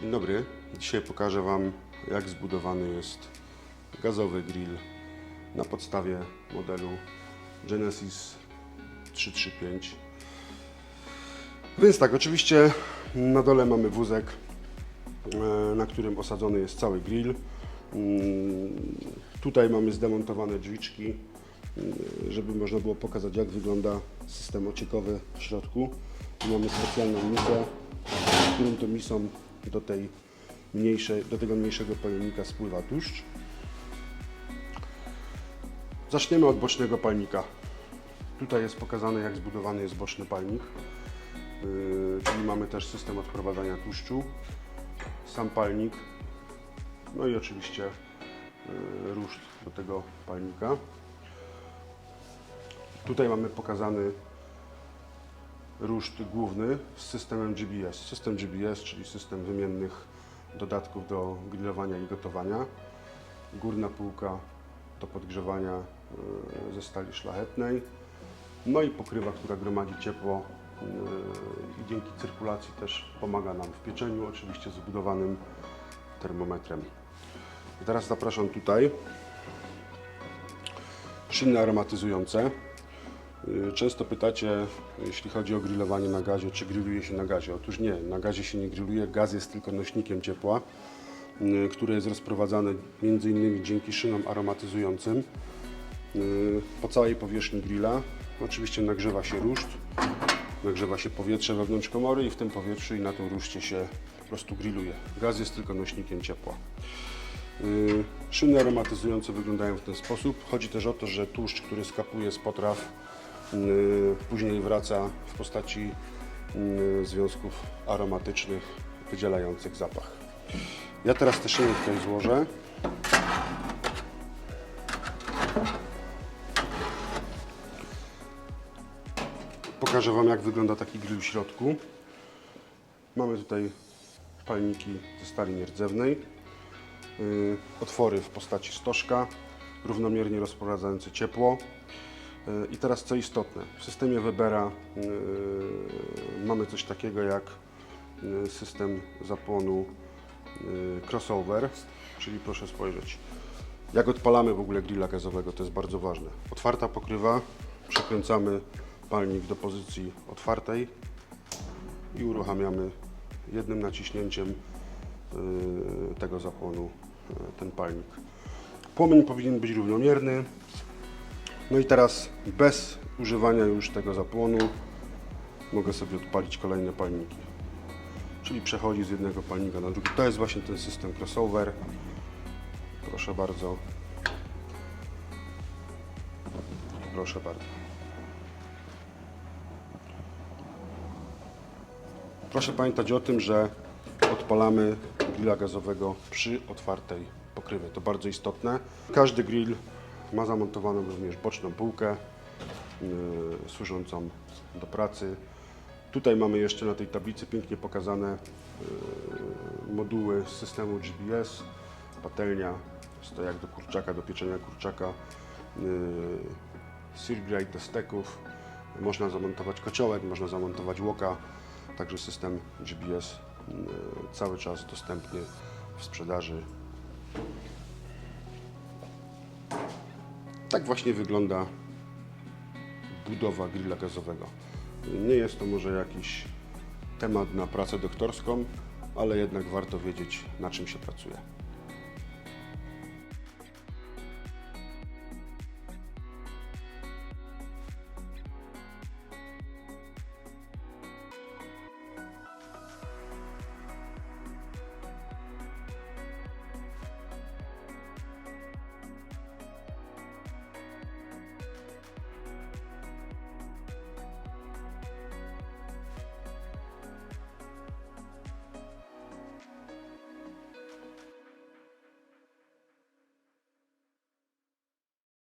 Dzień dobry. Dzisiaj pokażę Wam, jak zbudowany jest gazowy grill na podstawie modelu Genesis 335. Więc tak, oczywiście na dole mamy wózek, e, na którym osadzony jest cały grill. Mm, Tutaj mamy zdemontowane drzwiczki, mm, żeby można było pokazać, jak wygląda system ociekowy w środku. Mamy specjalną misę, w którym to misą do, tej mniejszej, do tego mniejszego pojemnika spływa tłuszcz. Zaczniemy od bocznego palnika. Tutaj jest pokazane, jak zbudowany jest boczny palnik. Yy, czyli mamy też system odprowadzania tłuszczu, sam palnik, no i oczywiście yy, ruszt do tego palnika. Tutaj mamy pokazany ruszt główny z systemem GBS. System GBS, czyli system wymiennych dodatków do grillowania i gotowania. Górna półka do podgrzewania yy, ze stali szlachetnej. No i pokrywa, która gromadzi ciepło yy, i dzięki cyrkulacji też pomaga nam w pieczeniu, oczywiście z wbudowanym termometrem. Teraz zapraszam tutaj. Szyny aromatyzujące. Yy, Często pytacie, jeśli chodzi o grillowanie na gazie, czy grilluje się na gazie. Otóż nie, na gazie się nie grilluje, gaz jest tylko nośnikiem ciepła, yy, które jest rozprowadzane innymi dzięki szynom aromatyzującym yy, po całej powierzchni grilla. Oczywiście nagrzewa się ruszt, nagrzewa się powietrze wewnątrz komory i w tym powietrzu i na tym ruszcie się po prostu grilluje. Gaz jest tylko nośnikiem ciepła. Szyny aromatyzujące wyglądają w ten sposób. Chodzi też o to, że tłuszcz, który skapuje z potraw, później wraca w postaci yy, związków aromatycznych wydzielających zapach. Ja teraz te szyny tutaj złożę. Pokażę Wam, jak wygląda taki grill w środku. Mamy tutaj palniki ze stali nierdzewnej. Yy, otwory w postaci stożka, równomiernie rozprowadzające ciepło. Yy, I teraz co istotne, w systemie Webera yy, mamy coś takiego jak yy, system zapłonu crossover, czyli proszę spojrzeć, jak odpalamy w ogóle grilla gazowego, to jest bardzo ważne. Otwarta pokrywa, przekręcamy palnik do pozycji otwartej i uruchamiamy jednym naciśnięciem tego zapłonu ten palnik. Płomień powinien być równomierny. No i teraz bez używania już tego zapłonu mogę sobie odpalić kolejne palniki. Czyli przechodzi z jednego palnika na drugi. To jest właśnie ten system crossover. Proszę bardzo. Proszę bardzo. Proszę pamiętać o tym, że odpalamy grilla gazowego przy otwartej pokrywie. To bardzo istotne. Każdy grill ma zamontowaną również boczną półkę yy, służącą do pracy. Tutaj mamy jeszcze na tej tablicy pięknie pokazane yy, moduły systemu GBS, patelnia, jest to jak do kurczaka, do pieczenia kurczaka, yy, sear grate do steków, można zamontować kociołek, można zamontować łoka, także system yy, cały czas dostępny w sprzedaży. Tak właśnie wygląda budowa grilla gazowego. Nie jest to może jakiś temat na pracę doktorską, ale jednak warto wiedzieć, na czym się pracuje.